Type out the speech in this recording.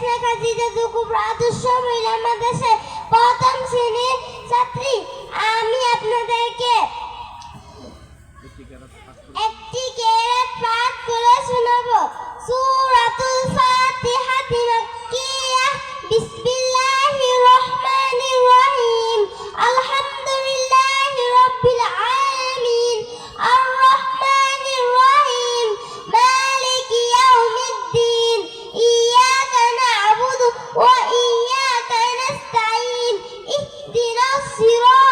জাদু কুবরা আদর্শ মহিলা মাদ্রাসায় প্রথম শ্রেণির ছাত্রী আমি আপনাদেরকে وإياك نستعين اهدنا الصراط